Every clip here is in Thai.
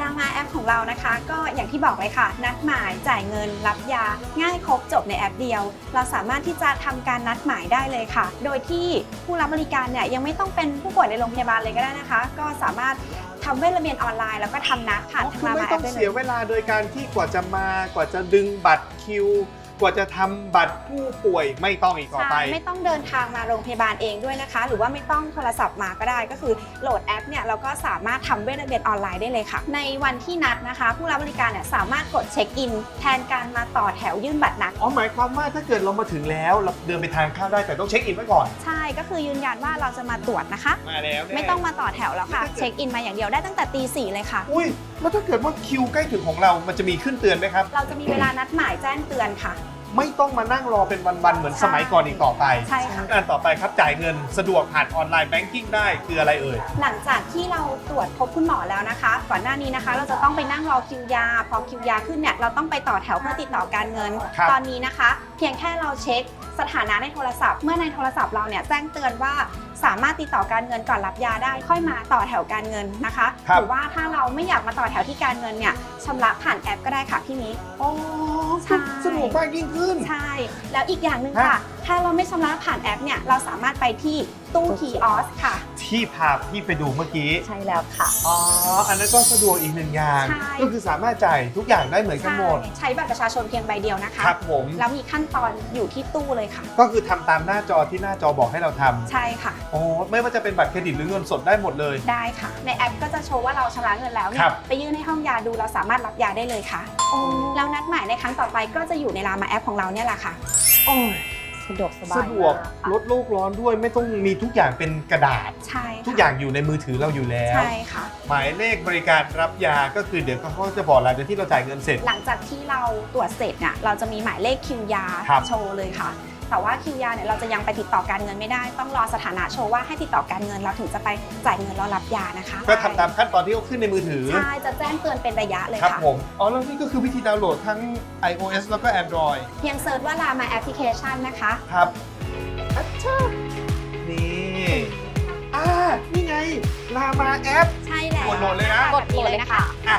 ลามาแอปของเรานะคะ ก็อย่างที่บอกเลยค่ะ นัดหมายจ่ายเงินรับยา ง่ายครบจบในแอปเดียว เราสามารถที่จะทำการนัดหมายได้เลยค่ะ โดยที่ผู้รับบริการเนี่ยยังไม่ต้องเป็นผู้ป่วยในโรงพยาบาลเลยก็ได้นะคะ ก็สามารถทำเวชระเบียนออนไลน์แล้วก็ทำนัดผ่านคือลาไม่มาแอต้อปงได้เลเสียยเวลาโดยการที่กว่าจะมากว่าจะดึงบัตรคิว กว่าจะทำบัตรผู้ป่วยไม่ต้องอีกต่อไปใช่ไม่ต้องเดินทางมาโรงพยาบาลเองด้วยนะคะ หรือว่าไม่ต้องโทรศัพท์มาก็ได้ ก็คือโหลดแอปเนี่ยเราก็สามารถทำเวชระเบียนออนไลน์ได้เลยค่ะ ในวันที่นัดนะคะ ผู้รับบริการเนี่ยสามารถกดเช็คอิน แทนการมาต่อแถวยื่นบัตรนัด อ๋อหมายความว่าถ้าเกิดเรามาถึงแล้วเราเดินไปทานข้าวได้แต่ต้องเช็คอินไว้ก่อน ใช่ก็คือยืนยันว่าเราจะมาตรวจนะคะ มาแล้วแน่ไม่ต้องมาต่อแถวแล้วค่ะ เช็คอินมาอย่างเดียวได้ตั้งแต่ตีสี่เลยค่ะ อุ้ยแล้วถ้าเกิดว่าคิวใกล้ถึงของเรา มันจะมีขึ้นเตือนไหมครับ เราจะมีเวลานัดหมายแจ้งเตือนค่ะ ไม่ต้องมานั่งรอเป็นวันๆเหมือนสมัยก่อนอีกต่อไปใช่ค่ะ อันต่อไปครับจ่ายเงินสะดวกผ่านออนไลน์แบงกิ้งได้คืออะไรเอ่ย หลังจากที่เราตรวจพบคุณหมอแล้วนะคะ ก่อนหน้านี้นะคะ เราจะต้องไปนั่งรอคิวยา พอคิวยาขึ้นเนี่ยเราต้องไปต่อแถวเพื่อติดต่อการเงิน ครับ ตอนนี้นะคะ เพียงแค่เราเช็คสถานะในโทรศัพท์ เมื่อในโทรศัพท์เราเนี่ยแจ้งเตือนว่าสามารถติดต่อการเงินก่อนรับยาได้ ค่อยมาต่อแถวการเงินนะคะ ครับ หรือว่าถ้าเราไม่อยากมาต่อแถวที่การเงินเนี่ยชำระผ่านแอปก็ได้ค่ะพี่มิกอ๋อใช่ สะดวกมากยิ่งขึ้น ใช่ แล้วอีกอย่างหนึ่งฮะค่ะ ถ้าเราไม่ชำระผ่านแอปเนี่ยเราสามารถไปที่ตู้คีออสค่ะ ที่พาพี่ไปดูเมื่อกี้ ใช่แล้วค่ะ อ๋อ อันนั้นก็สะดวกอีกหนึ่งอย่าง ใช่ ก็คือสามารถจ่ายทุกอย่างได้เหมือนกันหมด ใช่ใช้บัตรประชาชนเพียงใบเดียวนะคะ ครับผม แล้วมีขั้นตอนอยู่ที่ตู้เลยค่ะ ก็คือทำตามหน้าจอที่หน้าจอบอกให้เราทำใช่ค่ะ โอ้ไม่ว่าจะเป็นบัตรเครดิตหรือเงินสดได้หมดเลย ได้ค่ะ ในแอปก็จะโชว์ว่าเราชำระเงินแล้วเนี่ครัยบ ไปยื่นในห้องยาดูเราสามารถรับยาได้เลยค่ะแล้วนัดหมายในครั้งต่อไปก็จะอยู่ในรามาแอปของเราเนี่ยแหละค่ะ โอ้ย สะดวกสบายสะดวกมากค่ะลดโลกร้อนด้วยไม่ต้องมีทุกอย่างเป็นกระดาษ ใช่ค่ะทุกอย่างอยู่ในมือถือเราอยู่แล้ว ใช่ค่ะ หมายเลขบริการรับยาก็คือเดี๋ยวเขาจะบอกหลังจากที่เราจ่ายเงินเสร็จ หลังจากที่เราตรวจเสร็จเนี่ยเราจะมีหมายเลขคิวยาครับ โชว์เลยค่ะ แต่ว่าคิวยาเนี่ยเราจะยังไปติดต่อการเงินไม่ได้ ต้องรอสถานะโชว์ว่าให้ติดต่อการเงินเราถึงจะไปจ่ายเงินแล้วรับยานะคะก็ทำตามขั้นตอนที่เขาขึ้นในมือถือ ใช่จะแจ้งเตือนเป็นระยะเลยครับค่ะผม อ๋อ แล้วนี่ก็คือวิธีดาวน์โหลดทั้ง iOS แล้วก็ Android เพียงเซิร์ชว่า Lama Application นะคะ ครับอัชชานี่อ่านี่ไง ลามาแอป ใช่แล้วกดโหลดเลยนะ กดโหลดเลยนะคะอะ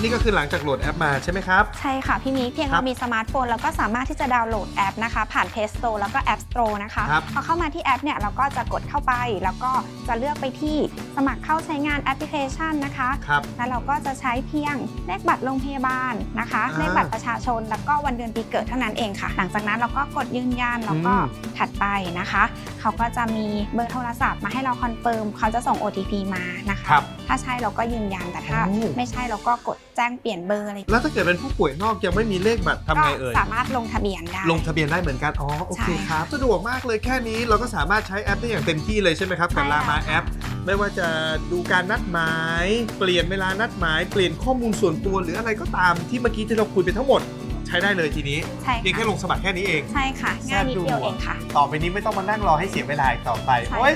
นี่ก็คือหลังจากโหลดแอปมาใช่ไหมครับ ใช่ค่ะพี่มีเพียงครัเราบมีสมาร์ทโฟนเราก็สามารถที่จะดาวน์โหลดแอปนะคะ ผ่าน Play Store แล้วก็ App Store นะคะครับ พอเข้ามาที่แอปเนี่ยเราก็จะกดเข้าไป แล้วก็จะเลือกไปที่สมัครเข้าใช้งานแอปพลิเคชันนะคะ ครับ แล้วเราก็จะใช้เพียงเลขบัตรโรงพยาบาลนะคะอ่าเลขบัตรประชาชนแล้วก็วันเดือนปีเกิดเท่านั้นเองค่ะ หลังจากนั้นเราก็กดยืนยันแล้วก็อืม ถัดไปนะคะ เขาก็จะมีเบอร์โทรศัพท์มาให้เราคอนเฟิร์มเขาจะส่ง OTP มานะคะ ครับ ถ้าใช่เราก็ยืนยันแต่ถ้า โอ้ ไม่ใช่เราก็กดแจ้งเปลี่ยนเบอร์อะไรแล้วถ้าเกิดเป็นผู้ป่วยนอกยังไม่มีเลขบัตรทำไงเอ่ยก็สามารถลงทะเบียนได้ ลงทะเบียนได้เหมือนกัน อ๋อ โอเคใช่คค่ะรับ สะดวกมากเลยแค่นี้เราก็สามารถใช้แอปได้อย่างเต็มที่เลยใช่ไหมครับกับใช่ลามาแล้วค่ะแอป ไม่ว่าจะดูการนัดหมาย เปลี่ยนเวลานัดหมาย เปลี่ยนข้อมูลส่วนตัวหรืออะไรก็ตามที่เมื่อกี้ที่เราคุยไปทั้งหมดใช้ได้เลยทีนี้ใช่เพียงแค่ค่ะลงสมัครแค่นี้เอง ใช่ค่ะ ง่ายนิดเดียวเองค่ะ ต่อไปนี้ไม่ต้องมานั่งรอให้เสียเวลาอีกต่อไปใช่โอ๊ย